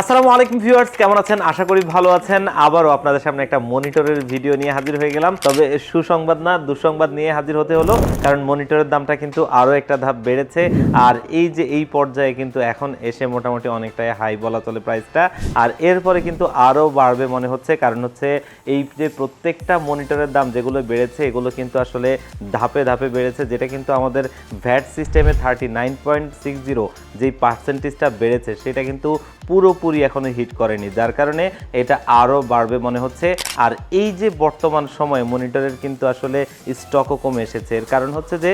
আসসালামু আলাইকুম ভিউয়ার্স, কেমন আছেন? আশা করি ভালো আছেন। আবারও আপনাদের সামনে একটা মনিটরের ভিডিও নিয়ে হাজির হয়ে গেলাম। তবে সুসংবাদ না, দুঃসংবাদ নিয়ে হাজির হতে হলো, কারণ মনিটরের দামটা কিন্তু আরও একটা ধাপ বেড়েছে। আর এই যে এই পর্যায়ে কিন্তু এখন এসে মোটামুটি অনেকটাই হাই বলা চলে প্রাইসটা। আর এরপরে কিন্তু আরও বাড়বে মনে হচ্ছে, কারণ হচ্ছে এই যে প্রত্যেকটা মনিটরের দাম যেগুলো বেড়েছে, এগুলো কিন্তু আসলে ধাপে ধাপে বেড়েছে। যেটা কিন্তু আমাদের ভ্যাট সিস্টেমে thirty nine point six zero যেই পার্সেন্টেজটা বেড়েছে, সেটা কিন্তু পুরোপুরি এখনও হিট করেনি। যার কারণে এটা আরও বাড়বে মনে হচ্ছে। আর এই যে বর্তমান সময়ে মনিটরের কিন্তু আসলে স্টকও কমে এসেছে। এর কারণ হচ্ছে যে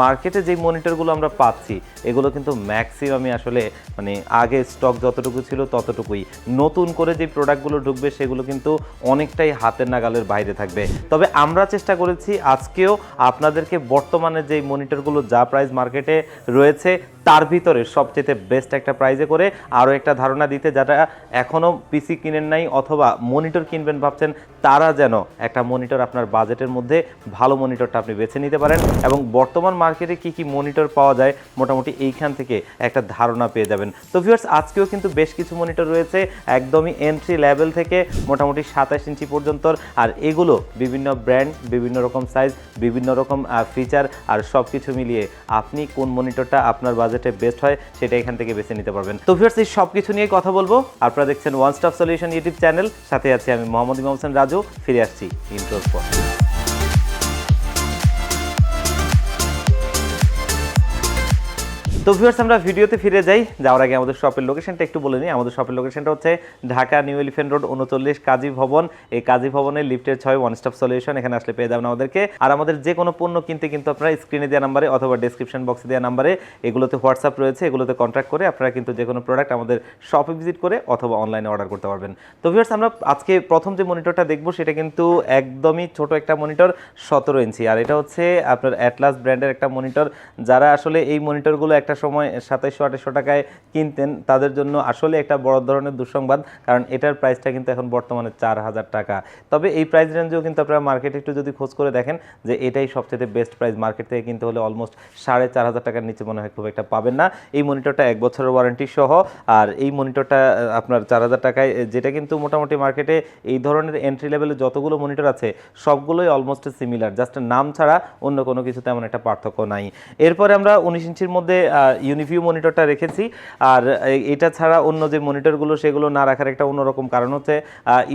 মার্কেটে যে মনিটরগুলো আমরা পাচ্ছি, এগুলো কিন্তু ম্যাক্সিমামই আসলে মানে আগে স্টক যতটুকু ছিল ততটুকুই। নতুন করে যে প্রোডাক্টগুলো ঢুকবে, সেগুলো কিন্তু অনেকটাই হাতের নাগালের বাইরে থাকবে। তবে আমরা চেষ্টা করেছি আজকেও আপনাদেরকে বর্তমানে যে মনিটরগুলো যা প্রাইস মার্কেটে রয়েছে, তার ভিতরে সবচেয়ে বেস্ট একটা প্রাইজে করে আরও একটা ধারণা দিতে যারা এখনও পিসি কিনেন নাই অথবা মনিটর কিনবেন ভাবছেন, তারা যেন একটা মনিটর আপনার বাজেটের মধ্যে ভালো মনিটরটা আপনি বেছে নিতে পারেন এবং বর্তমান মার্কেটে কি কি মনিটর পাওয়া যায়, মোটামুটি এইখান থেকে একটা ধারণা পেয়ে যাবেন। তো ভিউয়ার্স আজকেও কিন্তু বেশ কিছু মনিটর রয়েছে, একদমই এন্ট্রি লেভেল থেকে মোটামুটি সাতাশ ইঞ্চি পর্যন্ত আর এগুলো বিভিন্ন ব্র্যান্ড বিভিন্ন রকম সাইজ বিভিন্ন রকম ফিচার আর সব কিছু মিলিয়ে আপনি কোন মনিটরটা আপনার বাজেটে বেস্ট হয়, সেটা এখান থেকে বেছে নিতে পারবেন। তো ভিউয়ার্স এই সব কিছু নিয়ে কথা বলব। আপনারা দেখছেন one stop solution YouTube channel সাথে আছি আমি মোহাম্মদ ইমাম হোসেন রাজু। ফিরে আসছি ইন্ট্রোর পর। তো ভিউয়ার্স আমরা ভিডিওতে ফিরে যাই। যাওয়ার আগে আমাদের শপের লোকেশনটা একটু বলে নিই। আমাদের শপের লোকেশনটা হচ্ছে ঢাকা নিউ এলিফেন্ট রোড উনচল্লিশ কাজী ভবন। এই কাজী ভবনের লিফটের ছয় ওয়ান স্টপ সলিউশন এখানে আসলে পেয়ে যাবেন আমাদেরকে। আর আমাদের যে কোনো পণ্য কিনতে কিন্তু আপনারা স্ক্রিনে দেওয়া নাম্বারে অথবা ডেসক্রিপশন বক্সে দেওয়া নাম্বারে এগুলোতে হোয়াটসঅ্যাপ রয়েছে, এগুলোতে কন্ট্যাক্ট করে আপনারা কিন্তু যে কোনো প্রোডাক্ট আমাদের শপে ভিজিট করে অথবা অনলাইনে অর্ডার করতে পারবেন। তো ভিউয়ার্স আমরা আজকে প্রথম যে মনিটরটা দেখব, সেটা কিন্তু একদমই ছোট একটা মনিটর সতেরো ইঞ্চি আর এটা হচ্ছে আপনার অ্যাটলাস ব্র্যান্ডের একটা মনিটর যারা আসলে এই মনিটরগুলো একটা সময় সাতাইশশো আঠাশশো টাকায় কিনতেন। তাদের জন্য আসলে একটা বড় ধরনের দুঃসংবাদ, কারণ এটার প্রাইসটা কিন্তু এখন বর্তমানে চার হাজার টাকা। তবে এই প্রাইস রেঞ্জেও কিন্তু আপনারা মার্কেটে একটু যদি খোঁজ করে দেখেন, যে এটাই সবচেয়ে বেস্ট প্রাইস মার্কেট থেকে কিনতে হলে অলমোস্ট সাড়ে চার হাজার টাকার নিচে মনে হয় খুব একটা পাবেন না। এই মনিটরটা এক বছরের ওয়ারেন্টি সহ, আর এই মনিটরটা আপনার চার হাজার টাকায় যেটা কিন্তু মোটামুটি মার্কেটে এই ধরনের এন্ট্রি লেভেলে যতগুলো মনিটর আছে, সবগুলোই অলমোস্ট সিমিলার জাস্ট নাম ছাড়া অন্য কোনো কিছু তেমন একটা পার্থক্য নাই। এরপরে আমরা উনিশ ইঞ্চির মধ্যে ইউনিভিউ মনিটরটা রেখেছি। আর এটা ছাড়া অন্য যে মনিটরগুলো সেগুলো না রাখার একটা অন্যরকম কারণ হচ্ছে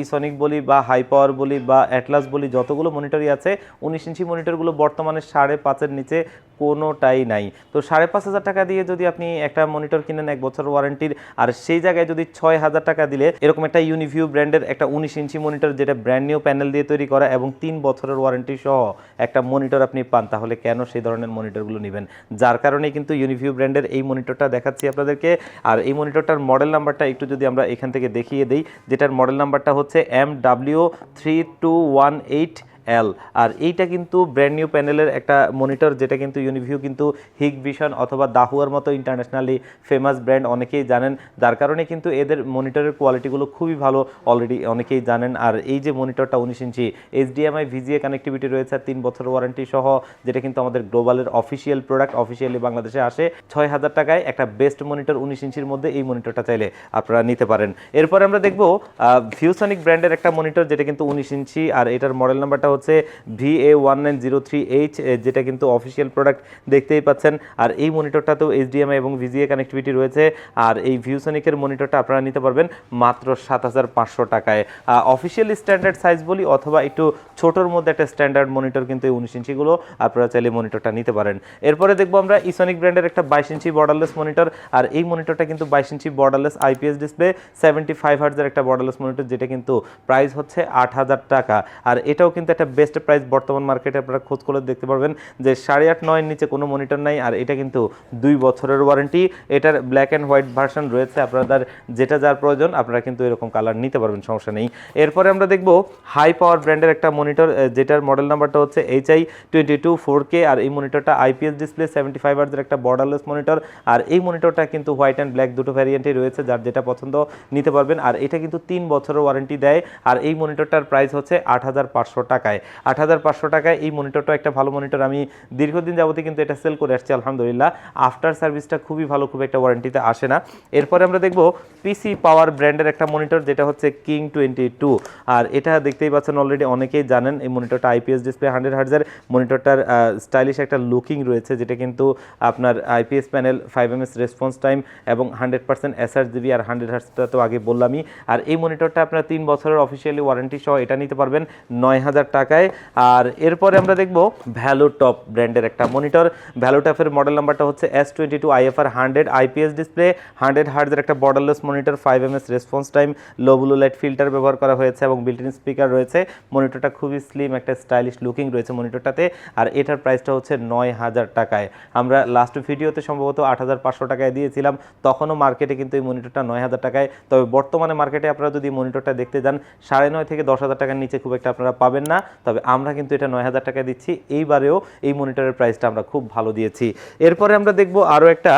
ইসনিক বলি বা হাই পাওয়ার বলি বা অ্যাটলাস বলি, যতগুলো মনিটরই আছে, উনিশ ইঞ্চি মনিটরগুলো বর্তমানে সাড়ে পাঁচের নিচে কোনোটাই নাই। তো সাড়ে পাঁচ হাজার টাকা দিয়ে যদি আপনি একটা মনিটর কিনেন এক বছর ওয়ারেন্টির, আর সেই জায়গায় যদি ছয় হাজার টাকা দিলে এরকম একটা ইউনিভিউ ব্র্যান্ডের একটা উনিশ ইঞ্চি মনিটর যেটা ব্র্যান্ড নিউ প্যানেল দিয়ে তৈরি করা এবং তিন বছরের ওয়ারেন্টি সহ একটা মনিটর আপনি পান, তাহলে কেন সেই ধরনের মনিটরগুলো নেবেন? যার কারণে কিন্তু ইউনিভিউ ব্র্যান্ডের এই মনিটরটা দেখাচ্ছি আপনাদেরকে। আর এই মনিটরটার মডেল নাম্বারটা একটু যদি আমরা এখান থেকে দেখিয়ে দিই, যেটার মডেল নাম্বারটা হচ্ছে M W three two one eight L আর এইটা কিন্তু ব্র্যান্ড নিউ প্যানেলের একটা মনিটর যেটা কিন্তু ইউনিভিউ কিন্তু হিগ ভিশন অথবা দাহুয়ার মতো ইন্টারন্যাশনালি ফেমাস ব্র্যান্ড অনেকেই জানেন। যার কারণে কিন্তু এদের মনিটরের কোয়ালিটিগুলো খুবই ভালো অলরেডি অনেকেই জানেন। আর এই যে মনিটরটা উনিশ ইঞ্চি এইচডিএমআই ভিজিএ কানেক্টিভিটি রয়েছে, তিন বছর ওয়ারেন্টি সহ, যেটা কিন্তু আমাদের গ্লোবালের অফিসিয়াল প্রোডাক্ট অফিসিয়ালি বাংলাদেশে আসে। ছয় হাজার টাকায় একটা বেস্ট মনিটর উনিশ ইঞ্চির মধ্যে এই মনিটরটা চাইলে আপনারা নিতে পারেন। এরপরে আমরা দেখব ভিউসনিক ব্র্যান্ডের একটা মনিটর যেটা কিন্তু উনিশ ইঞ্চি, আর এটার মডেল নাম্বারটা হচ্ছে V A one nine zero three H যেটা কিন্তু অফিসিয়াল প্রোডাক্ট দেখতেই পাচ্ছেন। আর এই মনিটরটাতেও এইচডিএমআই এবং ভিজিএ কানেক্টিভিটি রয়েছে। আর এই ভিউসনিকের মনিটরটা আপনারা নিতে পারবেন মাত্র সাত হাজার পাঁচশো টাকায়। অফিসিয়াল স্ট্যান্ডার্ড সাইজ বলি, অথবা একটু ছোটোর মধ্যে একটা স্ট্যান্ডার্ড মনিটর কিন্তু এই উনিশ ইঞ্চিগুলো আপনারা চাইলে মনিটরটা নিতে পারেন। এরপরে দেখব আমরা ইসনিক ব্র্যান্ডের একটা বাইশ ইঞ্চি বর্ডারলেস মনিটর আর এই মনিটরটা কিন্তু বাইশ inch borderless IPS display seventy five হার্জের একটা বর্ডারলেস মনিটর যেটা কিন্তু প্রাইস হচ্ছে আট হাজার টাকা। আর এটাও কিন্তু একটা বেস্ট প্রাইস বর্তমান মার্কেটে আপনারা খোঁজ করে দেখতে পারবেন যে সাড়ে আট, নয়ের নিচে কোনো মনিটর নাই, আর এটা কিন্তু দুই বছরের ওয়ারেন্টি এটার ব্ল্যাক অ্যান্ড হোয়াইট ভার্সন রয়েছে আপনাদের, যেটা যার প্রয়োজন, আপনারা কিন্তু এরকম কালার নিতে পারবেন, সমস্যা নেই। এরপরে আমরা দেখব হাই পাওয়ার ব্র্যান্ডের একটা মনিটর যেটার মডেল নাম্বারটা হচ্ছে H I twenty two four K আর এই মনিটরটা আইপিএস ডিসপ্লে সেভেন্টি ফাইভ আর্সের একটা বর্ডারলেস মনিটর আর এই মনিটরটা কিন্তু হোয়াইট অ্যান্ড ব্ল্যাক দুটো ভ্যারিয়েন্টই রয়েছে, যার যেটা পছন্দ নিতে পারবেন। আর এটা কিন্তু তিন বছরের ওয়ারেন্টি দেয়, আর এই মনিটরটার প্রাইস হচ্ছে আট হাজার পাঁচশো টাকায়। টাকায়। আট হাজার পাঁচশো টাকায় এই মনিটরটা একটা ভালো মনিটর আমি দীর্ঘদিন যাবতীয় কিন্তু এটা সেল করে আসছি, আলহামদুলিল্লাহ। আফটার সার্ভিসটা খুবই ভালো, খুব একটা ওয়ারেন্টিতে আসে না। এরপরে আমরা দেখব পিসি পাওয়ার ব্র্যান্ডের একটা মনিটর যেটা হচ্ছে কিং টোয়েন্টি টু আর এটা দেখতেই পাচ্ছেন অলরেডি অনেকেই জানেন, এই মনিটরটা আইপিএস ডিসপ্লে হান্ড্রেড হার্জার মনিটরটার স্টাইলিশ একটা লুকিং রয়েছে, যেটা কিন্তু আপনার IPS panel five M S response time এবং হান্ড্রেড পার্সেন্ট এসআর জিবি আর হান্ড্রেড হার্সটা তো আগে বললামই। আর এই মনিটরটা আপনার তিন বছরের অফিসিয়ালি ওয়ারেন্টি সহ এটা নিতে পারবেন। নয় হাজার টাকায়। আর এরপরে আমরা দেখব ভ্যালু টপ ব্র্যান্ডের একটা মনিটর ভ্যালু টপের মডেল নাম্বারটা হচ্ছে S twenty two IFR hundred IPS display hundred হার্ডের একটা borderless monitor five M S response time low blue light filter ব্যবহার করা হয়েছে এবং বিল্ট স্পিকার রয়েছে। মনিটরটা খুবই স্লিম একটা স্টাইলিশ লুকিং রয়েছে মনিটরটাতে আর এটার প্রাইসটা হচ্ছে নয় হাজার টাকায়। আমরা লাস্ট ভিডিওতে সম্ভবত আট হাজার পাঁচশো টাকায় দিয়েছিলাম। তখনও মার্কেটে কিন্তু এই মনিটরটা নয় হাজার টাকায়। তবে বর্তমানে মার্কেটে আপনারা যদি মনিটরটা দেখতে যান, সাড়ে নয় থেকে দশ হাজার টাকার নিচে খুব একটা আপনারা পাবেন না। তবে আমরা কিন্তু এটা নয় হাজার টাকা দিচ্ছি। এইবারেও এই মনিটরের প্রাইসটা আমরা খুব ভালো দিয়েছি। এরপরে আমরা দেখব আরও একটা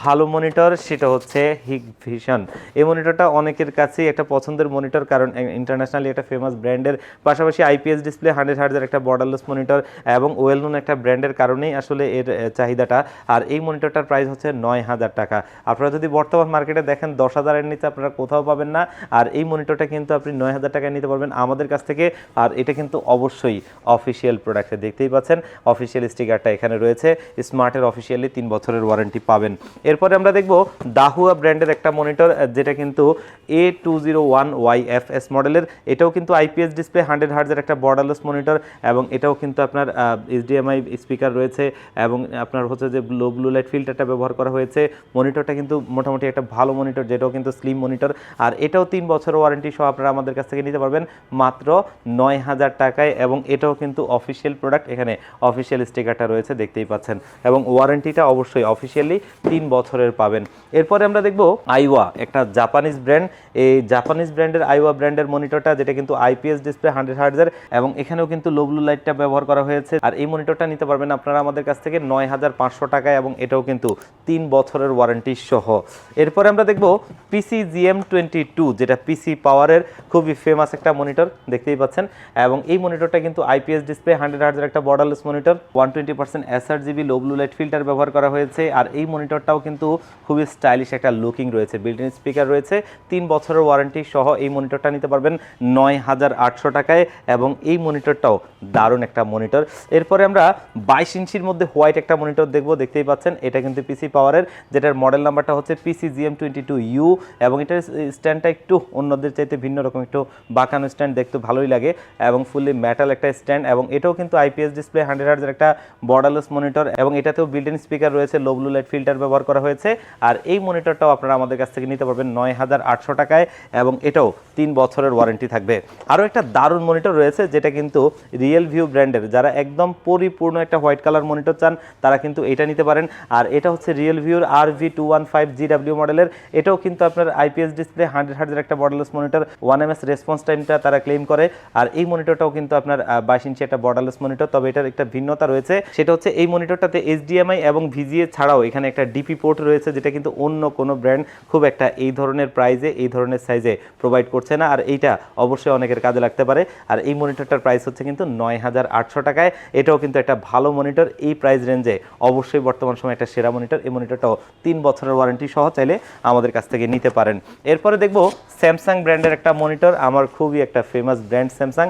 ভালো মনিটর, সেটা হচ্ছে হিগ ভিশন এই মনিটরটা অনেকের কাছেই একটা পছন্দের মনিটর, কারণ ইন্টারন্যাশনালি একটা ফেমাস ব্র্যান্ডের পাশাপাশি আইপিএস ডিসপ্লে হান্ড্রেড হার্ডের একটা বর্ডারলেস মনিটর এবং ওয়েল নোন একটা ব্র্যান্ডের কারণেই আসলে এর চাহিদাটা। আর এই মনিটরটার প্রাইস হচ্ছে নয় হাজার টাকা। আপনারা যদি বর্তমান মার্কেটে দেখেন, দশ হাজারের নিচে আপনারা কোথাও পাবেন না। আর এই মনিটরটা কিন্তু আপনি নয় হাজার টাকায় নিতে পারবেন আমাদের কাছ থেকে। আর এটা কিন্তু অবশ্যই অফিসিয়াল প্রোডাক্টে দেখতেই পাচ্ছেন। অফিসিয়াল স্টিকারটা এখানে রয়েছে। স্মার্টের অফিসিয়ালি তিন বছরের ওয়ারেন্টি পাবেন। এরপরে আমরা দেখব দাহুয়া ব্র্যান্ডের একটা মনিটর যেটা কিন্তু A two zero one Y F S মডেলের। এটাও কিন্তু আইপিএস ডিসপ্লে, হান্ড্রেড হার্জের একটা বর্ডারলেস মনিটর এবং এটাও কিন্তু আপনার এইচডিএমআই স্পিকার রয়েছে এবং আপনার হচ্ছে যে লো ব্লু লাইট ফিল্টারটা ব্যবহার করা হয়েছে। মনিটরটা কিন্তু মোটামুটি একটা ভালো মনিটর, যেটাও কিন্তু স্লিম মনিটর। আর এটাও তিন বছর ওয়ারেন্টি সহ আপনারা আমাদের কাছ থেকে নিতে পারবেন মাত্র নয় হাজার টাকায় এবং এটাও কিন্তু অফিসিয়াল প্রোডাক্ট এখানে অফিসিয়াল স্টিকারটা রয়েছে, দেখতেই পাচ্ছেন। এবং ওয়ারেন্টিটা অবশ্যই অফিসিয়ালি তিন বছরের পাবেন। এরপরে আমরা দেখব আইওয়া, একটা জাপানিজ ব্র্যান্ড এই জাপানিজ ব্র্যান্ডের আইওয়া ব্র্যান্ডের মনিটরটা যেটা কিন্তু আইপিএস ডিসপ্লে হান্ড্রেড হার্ডের এবং এখানেও কিন্তু লো ব্লু লাইটটা ব্যবহার করা হয়েছে। আর এই মনিটরটা নিতে পারবেন আপনারা আমাদের কাছ থেকে নয় হাজার পাঁচশো টাকায়, এবং এটাও কিন্তু তিন বছরের ওয়ারেন্টি সহ। এরপরে আমরা দেখব পিসি জিএম টোয়েন্টি টু যেটা পিসি পাওয়ারের খুবই ফেমাস একটা মনিটর দেখতেই পাচ্ছেন। এবং এই মনিটরটা কিন্তু আইপিএস ডিসপ্লে হান্ড্রেড হার্জের একটা borderless monitor one twenty percent SR GB low blue light filter ব্যবহার করা হয়েছে। আর এই মনিটরটাও কিন্তু খুবই স্টাইলিশ একটা লুকিং রয়েছে ইন স্পিকার রয়েছে। তিন বছরের ওয়ারেন্টি সহ এই মনিটরটা নিতে পারবেন নয় হাজার আটশো টাকায় এবং এই মনিটরটাও দারুণ একটা মনিটর এরপরে আমরা বাইশ ইঞ্চির মধ্যে হোয়াইট একটা মনিটর দেখব, দেখতেই পাচ্ছেন, এটা কিন্তু পিসি পাওয়ারের যেটার মডেল নাম্বারটা হচ্ছে PC GM twenty two U এবং এটার স্ট্যান্ডটা একটু অন্যদের চাইতে ভিন্ন রকম, একটু বাঁকানো স্ট্যান্ড দেখতে ভালোই লাগে এবং ফুললি মেটাল একটা স্ট্যান্ড এবং এটাও কিন্তু আইপিএস ডিসপ্লে হান্ড্রেড হার্জের একটা বর্ডারলেস মনিটর এবং এটাতেও বিল্ট ইন স্পিকার রয়েছে লো ব্লু লাইট ফিল্টার ব্যবহার করা হয়েছে। আর এই মনিটরটাও আপনারা আমাদের কাছ থেকে নিতে পারবেন নয় হাজার আটশো টাকায় এবং এটাও তিন বছরের ওয়ারেন্টি থাকবে। আরও একটা দারুণ মনিটর রয়েছে, যেটা কিন্তু রিয়েল ভিউ ব্র্যান্ডের যারা একদম পরিপূর্ণ একটা হোয়াইট কালার মনিটর চান, তারা কিন্তু এটা নিতে পারেন। আর এটা হচ্ছে রিয়েল ভিউর আর V two one five G W মডেলের এটাও কিন্তু আপনার আইপিএস ডিসপ্লে হান্ড্রেড হার্ডের একটা borderless monitor one M S response টাইমটা তারা ক্লেম করে। আর এই মনিটরটাও কিন্তু আপনার বাইশ ইঞ্চি একটা বর্ডারলেস মনিটর তবে এটার একটা ভিন্নতা রয়েছে। সেটা হচ্ছে এই মনিটরটাতে এইচডিএমআই এবং ভিজিএ ছাড়াও এখানে একটা ডিপি পোর্ট রয়েছে, যেটা কিন্তু অন্য কোনো ব্র্যান্ড খুব একটা এই ধরনের প্রাইজে এই ধরনের সাইজে প্রোভাইড করছে না। আর এইটা অবশ্যই অনেকের কাজে লাগতে পারে। আর এই মনিটরটার প্রাইস হচ্ছে কিন্তু নয় হাজার আটশো টাকায়। এটাও কিন্তু একটা ভালো মনিটর এই প্রাইস রেঞ্জে অবশ্যই বর্তমান সময় একটা সেরা মনিটর এই মনিটরটাও তিন বছরের ওয়ারেন্টি সহ চাইলে আমাদের কাছ থেকে নিতে পারেন। এরপরে দেখব স্যামসাং ব্র্যান্ডের একটা মনিটর আমার খুবই একটা ফেমাস ব্র্যান্ড স্যামসাং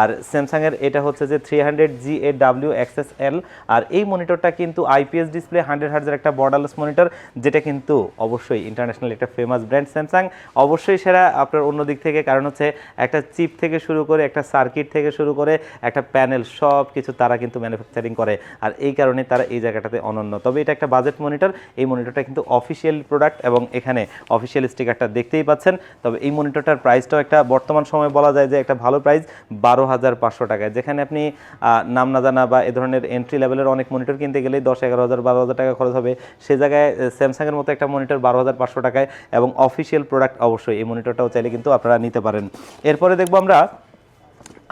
আর স্যামসাংয়ের এটা হচ্ছে যে three hundred G A W XS L আর এই মনিটরটা কিন্তু আইপিএস ডিসপ্লে হান্ড্রেড হার্জের একটা বর্ডারলেস মনিটর যেটা কিন্তু অবশ্যই ইন্টারন্যাশনাল একটা ফেমাস ব্র্যান্ড স্যামসাং। অবশ্যই সেরা আপনার অন্য দিক থেকে, কারণ হচ্ছে একটা চিপ থেকে শুরু করে, একটা সার্কিট থেকে শুরু করে, একটা প্যানেল সব কিছু তারা কিন্তু ম্যানুফ্যাকচারিং করে, আর এই কারণে তারা এই জায়গাটাতে অনন্য। তবে এটা একটা বাজেট মনিটর এই মনিটরটা কিন্তু অফিসিয়াল প্রোডাক্ট এবং এখানে অফিসিয়াল স্টিকারটা দেখতেই পাচ্ছেন। তবে এই মনিটরটার প্রাইসটাও একটা বর্তমান সময়ে বলা যায় যে একটা ভালো প্রাইস বারো হাজার পাঁচশো টাকায়। যেখানে আপনি নাম না জানা বা এ ধরনের এন্ট্রি লেভেলের অনেক মনিটর কিনতে গেলেই দশ এগারো হাজার, বারো হাজার টাকা খরচ হবে। সে জায়গায় স্যামসাংয়ের মতো একটা মনিটর বারো হাজার পাঁচশো টাকায় এবং অফিসিয়াল প্রোডাক্ট অবশ্যই এই মনিটরটাও চাইলে কিন্তু আপনারা নিতে পারেন। এরপরে দেখব আমরা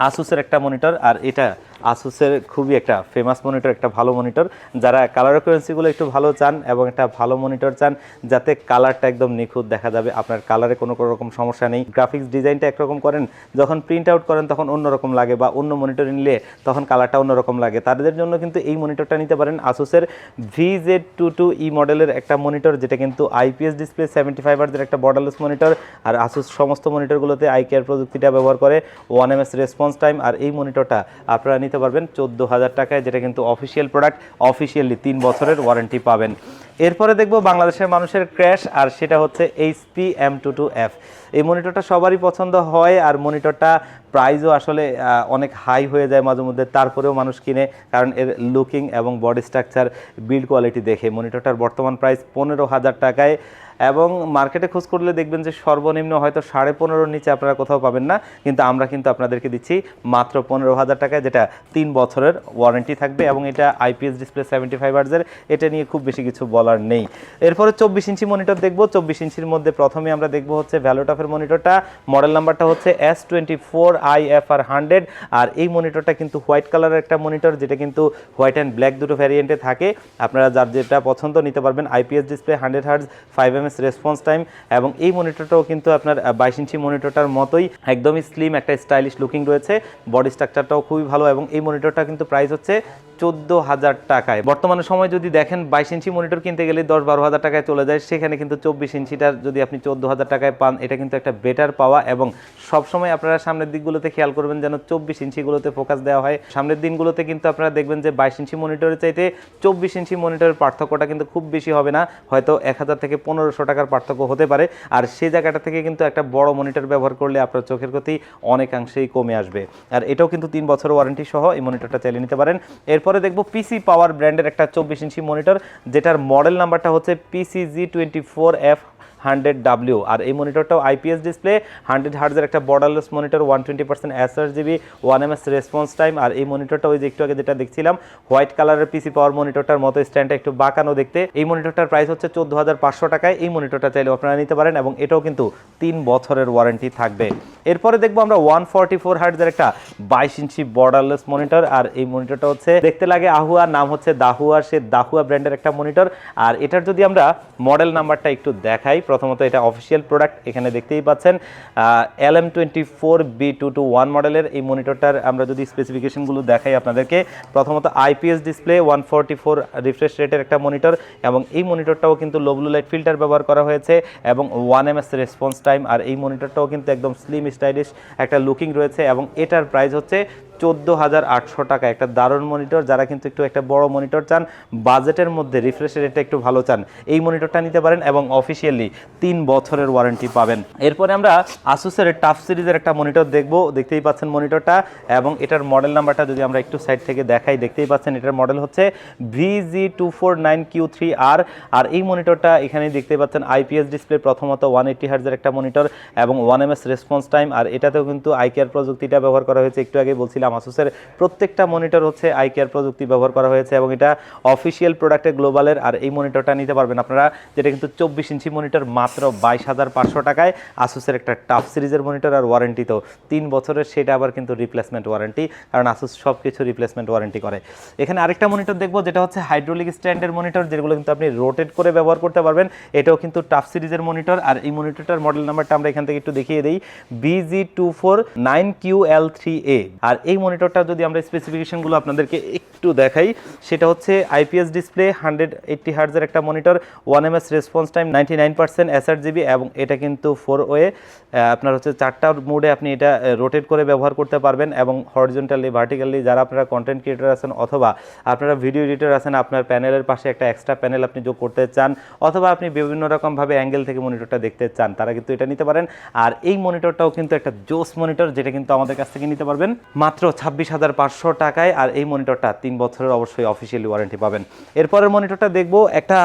আসুসের একটা মনিটর আর এটা আসুসের খুবই একটা ফেমাস মনিটর একটা ভালো মনিটর যারা কালার রেকুরেন্সিগুলো একটু ভালো চান এবং একটা ভালো মনিটর চান, যাতে কালারটা একদম নিখুঁত দেখা যাবে, আপনার কালারে কোনো কোনো রকম সমস্যা নেই। গ্রাফিক্স ডিজাইনটা একরকম করেন, যখন প্রিন্ট আউট করেন তখন অন্যরকম লাগে বা অন্য মনিটর নিলে তখন কালারটা অন্যরকম লাগে। তাদের জন্য কিন্তু এই মনিটরটা নিতে পারেন। আসুসের V Z two two E মডেলের একটা মনিটর যেটা কিন্তু আইপিএস ডিসপ্লে সেভেন্টি ফাইভ আর্জের একটা বর্ডারলেস মনিটর আর আসুস সমস্ত মনিটরগুলোতে আই কেয়ার প্রযুক্তিটা ব্যবহার করে one M S response time আর এই মনিটরটা আপনারা নিতে পারবেন চোদ্দ হাজার টাকায়, যেটা কিন্তু অফিসিয়াল প্রোডাক্ট অফিসিয়ালি তিন বছরের ওয়ারেন্টি পাবেন। এরপরে দেখব বাংলাদেশের মানুষের ক্র্যাশ আর সেটা হচ্ছে HP M two two F এই মনিটরটা সবারই পছন্দ হয়, আর মনিটরটা প্রাইসও আসলে অনেক হাই হয়ে যায় মাঝে মধ্যে, তারপরেও মানুষ কিনে, কারণ এর লুকিং এবং বডি স্ট্রাকচার বিল্ড কোয়ালিটি দেখে। মনিটরটার বর্তমান প্রাইস পনেরো হাজার টাকায় এবং মার্কেটে খোঁজ করলে দেখবেন যে সর্বনিম্ন হয়তো সাড়ে পনেরোর নিচে আপনারা কোথাও পাবেন না। কিন্তু আমরা কিন্তু আপনাদেরকে দিচ্ছি মাত্র পনেরো হাজার টাকায়, যেটা তিন বছরের ওয়ারেন্টি থাকবে এবং এটা আইপিএস ডিসপ্লে সেভেন্টি ফাইভ আর্জের এটা নিয়ে খুব বেশি কিছু বলার নেই। এরপরে চব্বিশ ইঞ্চি মনিটর দেখব। চব্বিশ ইঞ্চির মধ্যে প্রথমে আমরা দেখব হচ্ছে ভ্যালোটফের মনিটরটা মডেল নাম্বারটা হচ্ছে S twenty four I F R hundred আর এই মনিটরটা কিন্তু হোয়াইট কালারের একটা মনিটর যেটা কিন্তু হোয়াইট অ্যান্ড ব্ল্যাক দুটো ভ্যারিয়েন্টে থাকে। আপনারা যার যেটা পছন্দ নিতে পারবেন। IPS display hundred hertz five M S response time এবং এই মনিটরটাও কিন্তু আপনার বাইশ ইঞ্চি মনিটরটার মতোই একদমই স্লিম একটা স্টাইলিশ লুকিং রয়েছে। বডি স্ট্রাকচারটাও খুবই ভালো এবং এই মনিটরটা কিন্তু প্রাইস হচ্ছে চোদ্দ হাজার টাকায়। বর্তমানে সময় যদি দেখেন বাইশ ইঞ্চি মনিটর কিনতে গেলে দশ বারো হাজার টাকায় চলে যায়, সেখানে কিন্তু চব্বিশ ইঞ্চিটার যদি আপনি চোদ্দ হাজার টাকায় পান, এটা কিন্তু একটা বেটার পাওয়া এবং সবসময় আপনারা সামনের দিকগুলোতে খেয়াল করবেন যেন চব্বিশ ইঞ্চিগুলোতে ফোকাস দেওয়া হয়। সামনের দিনগুলোতে কিন্তু আপনারা দেখবেন যে বাইশ ইঞ্চি মনিটরের চাইতে চব্বিশ ইঞ্চি মনিটরের পার্থক্যটা কিন্তু খুব বেশি হবে না। হয়তো এক হাজার থেকে পনেরোশো টাকার পার্থক্য হতে পারে। আর সেই জায়গাটা থেকে কিন্তু একটা বড় মনিটর ব্যবহার করলে আপনার চোখের ক্ষতি অনেকাংশেই কমে আসবে। আর এটাও কিন্তু তিন বছর ওয়ারেন্টি সহ এই মনিটরটা চালিয়ে নিতে পারেন। এরপরে দেখব পিসি পাওয়ার ব্র্যান্ডের একটা চব্বিশ ইঞ্চি মনিটর যেটার মডেল নাম্বারটা হচ্ছে PC G twenty four F hundred W আর এই মনিটরটাও আইপিএস ডিসপ্লে হান্ড্রেড হার্জের একটা borderless monitor one twenty percent SR GB one M S response time আর এই মনিটরটা ওই যে একটু আগে যেটা দেখছিলাম হোয়াইট কালারের পিসি পাওয়ার মনিটরটার মতো স্ট্যান্ডটা একটু বাঁকানো দেখতে। এই মনিটরটার প্রাইস হচ্ছে চোদ্দ হাজার পাঁচশো টাকায়, এই মনিটরটা চাইলে আপনারা নিতে পারেন এবং এটাও কিন্তু তিন বছরের ওয়ারেন্টি থাকবে। এরপরে দেখব আমরা ওয়ান ফর্টি ফোর হার্জের একটা বাইশ ইঞ্চি বর্ডারলেস মনিটর আর এই মনিটরটা হচ্ছে দেখতে লাগে আহুয়া নাম হচ্ছে দাহুয়া সে দাহুয়া ব্র্যান্ডের একটা মনিটর আর এটার যদি আমরা মডেল নাম্বারটা একটু দেখাই প্রথমত এটা অফিসিয়াল প্রোডাক্ট এখানে দেখতেই পাচ্ছেন L M twenty four B two two one মডেলের এই মনিটরটার আমরা যদি স্পেসিফিকেশনগুলো দেখাই আপনাদেরকে, প্রথমত IPS display one four refresh রেটের একটা মনিটর এবং এই মনিটরটাও কিন্তু লো ব্লু লাইট ফিল্টার ব্যবহার করা হয়েছে এবং ওয়ান এম রেসপন্স টাইম আর এই মনিটরটাও কিন্তু একদম স্লিম স্টাইলিশ একটা লুকিং রয়েছে এবং এটার প্রাইস হচ্ছে চোদ্দ হাজার আটশো টাকা। একটা দারুণ মনিটর যারা কিন্তু একটু একটা বড় মনিটর চান বাজেটের মধ্যে রিফ্রেশ রেটটা একটু ভালো চান, এই মনিটরটা নিতে পারেন এবং অফিসিয়ালি তিন বছরের ওয়ারেন্টি পাবেন। এরপরে আমরা আসুসের টাফ সিরিজের একটা মনিটর দেখব, দেখতেই পাচ্ছেন মনিটরটা এবং এটার মডেল নাম্বারটা যদি আমরা একটু সাইড থেকে দেখাই, দেখতেই পাচ্ছেন এটার মডেল হচ্ছে VG two four nine Q three R আর এই মনিটরটা এখানে দেখতে পাচ্ছেন আইপিএস ডিসপ্লে প্রথমত ওয়ান এইটি হার্জের একটা মনিটর এবং ওয়ান এম রেসপন্স টাইম আর এটাতেও কিন্তু আইকেয়ার প্রযুক্তিটা ব্যবহার করা হয়েছে, একটু আগে বলছিলাম আসুসের প্রত্যেকটা মনিটর হচ্ছে আইকেয়ার প্রযুক্তি ব্যবহার করা হয়েছে এবং এটা অফিসিয়াল প্রোডাক্টে গ্লোবালের আর এই মনিটরটা নিতে পারবেন আপনারা, যেটা কিন্তু চব্বিশ ইঞ্চি মনিটর মাত্র বাইশ হাজার পাঁচশো টাকায় আসুসের একটা টাফ সিরিজের মনিটর আর ওয়ারেন্টি তো। তিন বছরের সেটা আবার কিন্তু রিপ্লেসমেন্ট ওয়ারেন্টি কারণ আসুস সব কিছু রিপ্লেসমেন্ট ওয়ারেন্টি করে। এখানে আরেকটা মনিটর দেখব, যেটা হচ্ছে হাইড্রোলিক স্ট্যান্ডের মনিটর যেগুলো কিন্তু আপনি রোটেট করে ব্যবহার করতে পারবেন। এটাও কিন্তু টাফ সিরিজের মনিটর আর এই মনিটরটার মডেল নাম্বারটা আমরা এখান থেকে একটু দেখিয়ে দিই। VG two four nine Q L three A আর এই মনিটরটা যদি আমরা স্পেসিফিকেশনগুলো আপনাদেরকে একটু দেখাই, সেটা হচ্ছে আইপিএস ডিসপ্লে হান্ড্রেড এইট্টি হার্জের একটা monitor one M S response time ninety nine percent SR GB এবং এটা কিন্তু ফোর ওয়ে আপনার হচ্ছে চারটা মোডে আপনি এটা রোটেট করে ব্যবহার করতে পারবেন, এবং হরিজন্টালি ভার্টিক্যালি যারা আপনারা কন্টেন্ট ক্রিয়েটর আছেন, অথবা আপনারা ভিডিও এডিটর আছেন, আপনার প্যানেলের পাশে একটা এক্সট্রা প্যানেল আপনি যোগ করতে চান, অথবা আপনি বিভিন্ন রকমভাবে অ্যাঙ্গেল থেকে মনিটরটা দেখতে চান, তারা কিন্তু এটা নিতে পারেন। আর এই মনিটরটাও কিন্তু একটা জোস মনিটর যেটা কিন্তু আমাদের কাছ থেকে নিতে পারবেন। মাত্র ছাব্বিশ হাজার পাঁচশো টাকায় আর এই মনিটরটা তিন বছরের অবশ্যই অফিসিয়ালি ওয়ারেন্টি পাবেন। এরপরের মনিটরটা দেখব একটা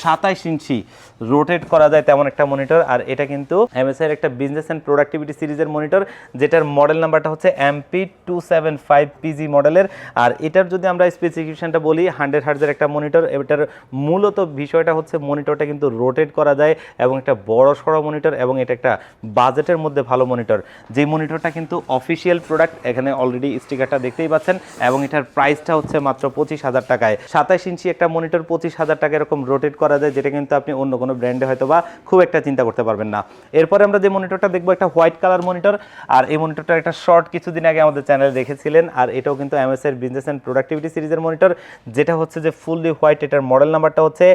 সাতাইশ ইঞ্চি রোটেট করা যায় তেমন একটা মনিটর, আর এটা কিন্তু এমএসআই এর একটা বিজনেস অ্যান্ড প্রোডাক্টিভিটি সিরিজের মনিটর, যেটার মডেল নাম্বারটা হচ্ছে MP two seven five PG মডেলের আর এটার যদি আমরা স্পেসিফিকেশনটা বলি হান্ড্রেড হার্জের একটা মনিটর, এটার মূলত বিষয়টা হচ্ছে মনিটরটা কিন্তু রোটেট করা যায় এবং একটা বড় সড়ো মনিটর এবং এটা একটা বাজেটের মধ্যে ভালো মনিটর। যে মনিটরটা কিন্তু অফিসিয়াল প্রোডাক্ট এখানে অলরেডি স্টিকারটা দেখতেই পাচ্ছেন এবং এটার প্রাইসটা হচ্ছে মাত্র পঁচিশ হাজার টাকায়। সাতাশ ইঞ্চি একটা মনিটর পঁচিশ হাজার টাকা এরকম রোটেট করা যায়, যেটা কিন্তু আপনি অন্য কোনো ব্র্যান্ডে হয়তো বা খুব একটা চিন্তা করতে পারবেন না। এরপরে আমরা যে মনিটরটা দেখব, একটা হোয়াইট কালার মনিটর আর এই মনিটরটা একটা শর্ট কিছুদিন আগে আমাদের চ্যানেলে দেখেছিলেন, আর এটাও কিন্তু এমএস এর বিজনেস অ্যান্ড প্রোডাক্টিভিটি সিরিজের মনিটর যেটা হচ্ছে যে ফুললি হোয়াইট এটার মডেল নাম্বারটা হচ্ছে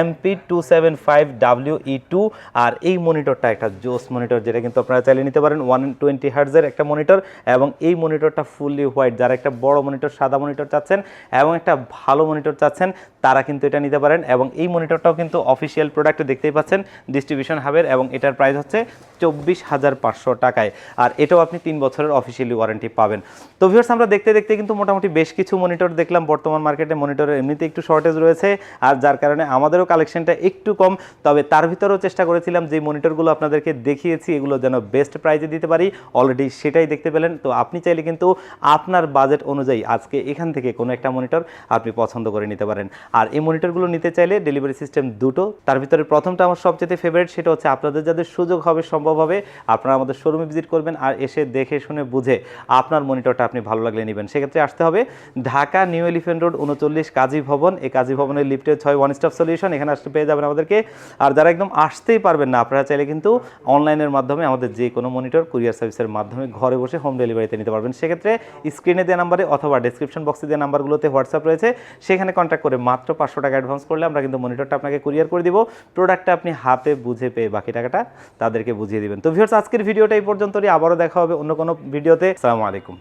MP two seven five W E two আর এই মনিটরটা একটা জোস মনিটর যেটা কিন্তু আপনারা চালিয়ে নিতে পারেন ওয়ান টোয়েন্টি হার্জের একটা মনিটর এবং এই মনিটরটা ফুললি হোয়াইট যারা একটা বড় মনিটর সাদা মনিটর চাচ্ছেন, এবং একটা ভালো মনিটর চাচ্ছেন, তারা কিন্তু এটা নিতে পারেন, এবং এই মনিটরটাও কিন্তু অফিসিয়াল প্রোডাক্ট দেখতেই পাচ্ছেন ডিস্ট্রিবিউশন হাবের এবং এটার প্রাইস হচ্ছে চব্বিশ হাজার পাঁচশো টাকায়। আর এটাও আপনি তিন বছরের অফিসিয়ালি ওয়ারেন্টি পাবেন। তো ভিউয়ার্স আমরা দেখতে দেখতে কিন্তু মোটামুটি বেশ কিছু মনিটর দেখলাম। বর্তমান মার্কেটে মনিটরের এমনিতে একটু শর্টেজ রয়েছে। আর যার কারণে আমাদেরও কালেকশনটা একটু কম। তবে তার ভিতরেও চেষ্টা করেছিলাম যে মনিটরগুলো আপনাদেরকে দেখিয়েছি, এগুলো যেন বেস্ট প্রাইজে দিতে পারি। অলরেডি সেটাই দেখতে পেলেন। তো আপনি চাইলে কিন্তু আপনার বাজেট অনুযায়ী আজকে এখান থেকে কোনো একটা মনিটর আপনি পছন্দ করে নিতে পারেন। আর এই মনিটরগুলো নিতে চাইলে ডেলিভারি সিস্টেম দুটো, তার ভিতরে প্রথমটা আমার সবচেয়ে ফেভারিট সেটা হচ্ছে আপনাদের যাদের সুযোগ হবে, সম্ভব হবে, আপনারা আমাদের শোরুমে ভিজিট করবেন আর এসে দেখে শুনে বুঝে আপনার মনিটরটা আপনি ভালো লাগলে নেবেন। সেক্ষেত্রে আসতে হবে ঢাকা নিউ এলিফেন্ট রোড উনচল্লিশ কাজী ভবন। এই কাজী ভবনের লিফটের ছয় ওয়ান স্টপ সলিউশন এখানে আসতে পেয়ে যাবেন আমাদেরকে। আর যারা একদম আসতেই পারবেন না, আপনারা চাইলে কিন্তু অনলাইনের মাধ্যমে আমাদের যে কোনো মনিটর কুরিয়ার সার্ভিসের মাধ্যমে ঘরে বসে হোম ডেলিভারিতে নিতে পারবেন। সেক্ষেত্রে স্ক্রিনে দেওয়া নাম্বারে অথবা ডিসক্রিপশন বক্সে দেওয়া নাম্বারগুলোতে হোয়াটসঅ্যাপ রয়েছে। সেখানে কন্ট্যাক্ট করে মাত্র পাঁচশো টাকা অ্যাডভান্স করলে আমরা কিন্তু মনিটরটা আপনাকে কুরিয়ার করে দিব। প্রোডাক্টটা আপনি হাফে বুঝে পেয়ে বাকি টাকাটা তাদেরকে বুঝিয়ে দিবেন। তো ভিউয়ার্স আজকের ভিডিওটা এই পর্যন্তই। আবারও দেখা হবে অন্য কোনো ভিডিওতে। আসসালামু আলাইকুম।